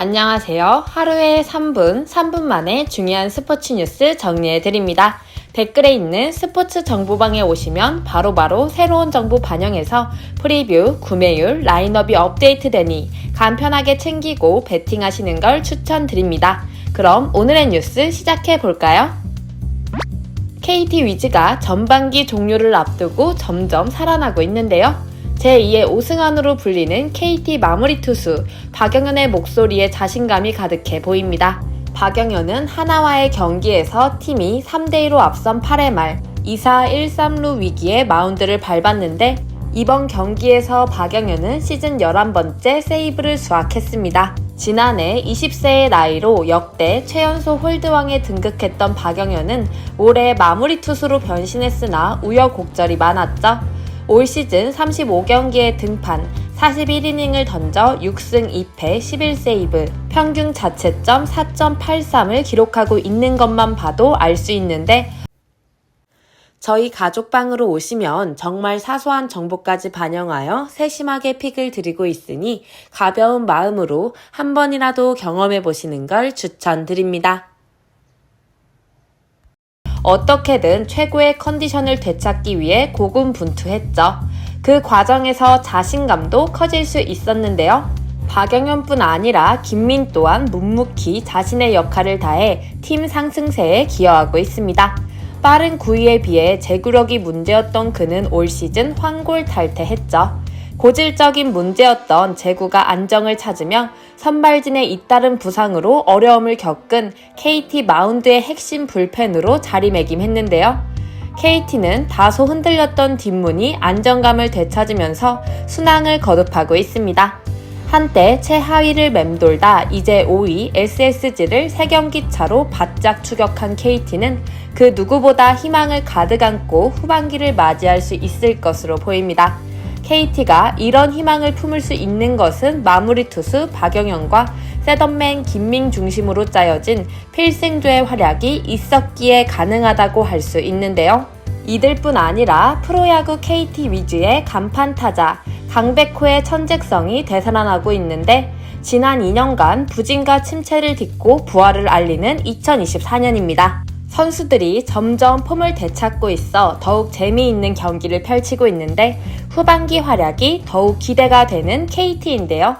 안녕하세요. 하루에 3분, 3분 만에 중요한 스포츠 뉴스 정리해 드립니다. 댓글에 있는 스포츠 정보방에 오시면 바로 바로 새로운 정보 반영해서 프리뷰, 구매율, 라인업이 업데이트되니 간편하게 챙기고 베팅하시는 걸 추천드립니다. 그럼 오늘의 뉴스 시작해 볼까요? KT 위즈가 전반기 종료를 앞두고 점점 살아나고 있는데요. 제2의 오승환으로 불리는 KT 마무리 투수 박영현의 목소리에 자신감이 가득해 보입니다. 박영현은 하나와의 경기에서 팀이 3대2로 앞선 8회 말 2사 1-3루 위기에 마운드를 밟았는데 이번 경기에서 박영현은 시즌 11번째 세이브를 수확했습니다. 지난해 20세의 나이로 역대 최연소 홀드왕에 등극했던 박영현은 올해 마무리 투수로 변신했으나 우여곡절이 많았죠. 올 시즌 35경기에 등판, 41이닝을 던져 6승 2패 11세이브, 평균 자체점 4.83을 기록하고 있는 것만 봐도 알 수 있는데 저희 가족방으로 오시면 정말 사소한 정보까지 반영하여 세심하게 픽을 드리고 있으니 가벼운 마음으로 한 번이라도 경험해 보시는 걸 추천드립니다. 어떻게든 최고의 컨디션을 되찾기 위해 고군분투했죠. 그 과정에서 자신감도 커질 수 있었는데요. 박영현뿐 아니라 김민 또한 묵묵히 자신의 역할을 다해 팀 상승세에 기여하고 있습니다. 빠른 구위에 비해 제구력이 문제였던 그는 올 시즌 황골 탈퇴했죠. 고질적인 문제였던 제구가 안정을 찾으며 선발진의 잇따른 부상으로 어려움을 겪은 KT 마운드의 핵심 불펜으로 자리매김했는데요. KT는 다소 흔들렸던 뒷문이 안정감을 되찾으면서 순항을 거듭하고 있습니다. 한때 최하위를 맴돌다 이제 5위 SSG를 3경기 차로 바짝 추격한 KT는 그 누구보다 희망을 가득 안고 후반기를 맞이할 수 있을 것으로 보입니다. KT가 이런 희망을 품을 수 있는 것은 마무리 투수 박영현과 세던맨 김민 중심으로 짜여진 필승조의 활약이 있었기에 가능하다고 할 수 있는데요. 이들뿐 아니라 프로야구 KT 위주의 간판 타자 강백호의 천재성이 되살아나고 있는데 지난 2년간 부진과 침체를 딛고 부활을 알리는 2024년입니다. 선수들이 점점 폼을 되찾고 있어 더욱 재미있는 경기를 펼치고 있는데 후반기 활약이 더욱 기대가 되는 KT인데요.